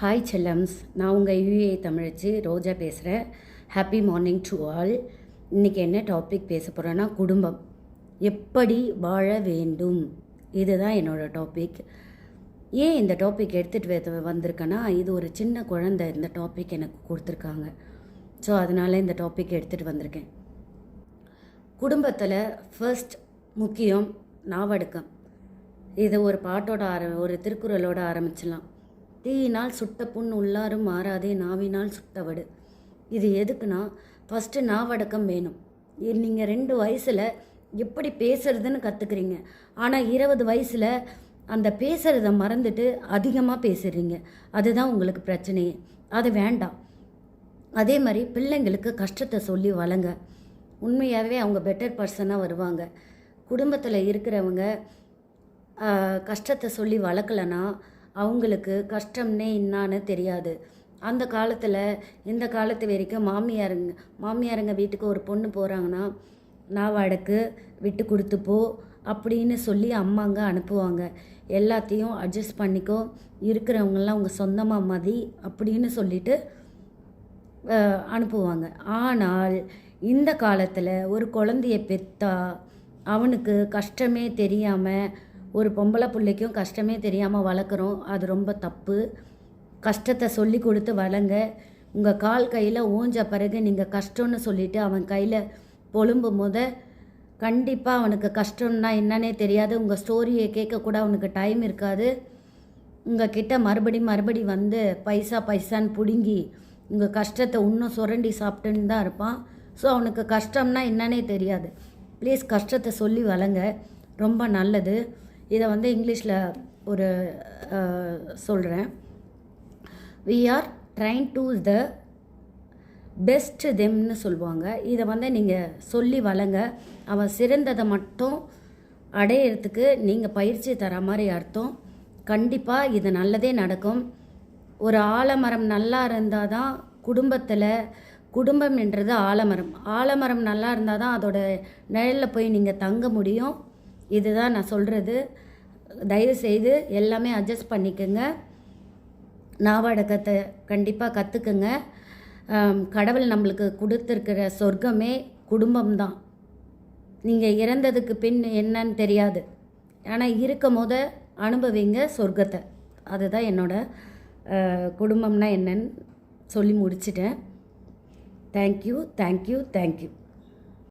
Hi செல்லம்ஸ் நான் உங்கள் UA தமிழச்சி ரோஜா பேசுகிறேன் ஹாப்பி மார்னிங் டு ஆல் இன்றைக்கி என்ன டாபிக் பேச போகிறேன்னா குடும்பம். எப்படி வாழ வேண்டும்? இதுதான் என்னோடய டாபிக் ஏன் இந்த டாபிக் எடுத்துகிட்டு வ வந்திருக்கேன்னா இது ஒரு சின்ன குழந்தை இந்த டாபிக் எனக்கு கொடுத்துருக்காங்க. ஸோ அதனால் இந்த டாபிக் எடுத்துகிட்டு வந்திருக்கேன். குடும்பத்தில் ஃபர்ஸ்ட் முக்கியம் நாவடக்கம். இது ஒரு பாட்டோட ஆர ஒரு திருக்குறளோட ஆரம்பிச்சிடலாம். தீயினால் சுட்ட புண் உள்ளாரும் மாறாதே நாவினால் சுட்டவடு. இது எதுக்குன்னா ஃபஸ்ட்டு நாவடக்கம் வேணும். நீங்கள் ரெண்டு வயசில் எப்படி பேசுறதுன்னு கற்றுக்குறீங்க ஆனால் இருபது வயசில் அந்த பேசுகிறத மறந்துட்டு அதிகமாக பேசுகிறீங்க அதுதான் உங்களுக்கு பிரச்சனையே. அது வேண்டாம். அதே மாதிரி பிள்ளைங்களுக்கு கஷ்டத்தை சொல்லி வழங்க. உண்மையாகவே அவங்க பெட்டர் பர்சனாக வருவாங்க. குடும்பத்தில் இருக்கிறவங்க கஷ்டத்தை சொல்லி வளர்க்கலன்னா அவங்களுக்கு கஷ்டம்னே என்னான்னு தெரியாது. அந்த காலத்தில் இந்த காலத்து வரைக்கும் மாமியாருங்க மாமியாருங்க வீட்டுக்கு ஒரு பொண்ணு போகிறாங்கன்னா நான் வடக்கு விட்டு கொடுத்து போ அப்படின்னு சொல்லி அம்மாங்க அனுப்புவாங்க. எல்லாத்தையும் அட்ஜஸ்ட் பண்ணிக்கோ இருக்கிறவங்கெல்லாம் உங்கள் சொந்தமாக மதி அப்படின்னு சொல்லிட்டு அனுப்புவாங்க. ஆனால் இந்த காலத்தில் ஒரு குழந்தைய பெத்தா அவனுக்கு கஷ்டமே தெரியாமல் ஒரு பொம்பளை பிள்ளைக்கும் கஷ்டமே தெரியாமல் வளர்க்குறோம். அது ரொம்ப தப்பு. கஷ்டத்தை சொல்லி கொடுத்து வளங்க. உங்கள் கால் கையில் ஊஞ்ச பிறகு நீங்கள் கஷ்டம்னு சொல்லிவிட்டு அவன் கையில் பொழும்பும் போத கண்டிப்பாக அவனுக்கு கஷ்டம்னா என்னன்னே தெரியாது. உங்கள் ஸ்டோரியை கேட்கக்கூட அவனுக்கு டைம் இருக்காது. உங்கள் கிட்ட மறுபடி மறுபடி வந்து பைசா பைசான்னு பிடுங்கி உங்கள் கஷ்டத்தை இன்னும் சுரண்டி சாப்பிட்டுன்னு தான் இருப்பான். ஸோ அவனுக்கு கஷ்டம்னா என்னன்னே தெரியாது. ப்ளீஸ் கஷ்டத்தை சொல்லி வளங்க. ரொம்ப நல்லது. இதை வந்து இங்கிலீஷில் ஒரு சொல்கிறேன் we are train to the best தெம்னு சொல்லுவாங்க. இதை வந்து நீங்கள் சொல்லி வளங்க. அவன் சிறந்ததை மட்டும் அடையிறதுக்கு நீங்கள் பயிற்சி தர மாதிரி அர்த்தம். கண்டிப்பாக இது நல்லதே நடக்கும். ஒரு ஆலமரம் நல்லா இருந்தால் தான் குடும்பத்தில் குடும்பம் என்றது ஆலமரம். ஆலமரம் நல்லா இருந்தால் தான் அதோட நிழலில் போய் நீங்கள் தங்க முடியும். இதுதான் நான் சொல்கிறது தயவு செய்து எல்லாமே அட்ஜஸ்ட் பண்ணிக்கோங்க. நாவடக்கத்தை கண்டிப்பாக கற்றுக்குங்க கடவுள் நம்மளுக்கு கொடுத்துருக்கிற சொர்க்கமே குடும்பம்தான். நீங்கள் இறந்ததுக்கு பின் என்னன்னு தெரியாது. ஆனால் இருக்கும் போத அனுபவிங்க சொர்க்கத்தை. அதுதான் என்னோடய குடும்பம்னா என்னன்னு சொல்லி முடிச்சிட்டேன். Thank you thank you thank you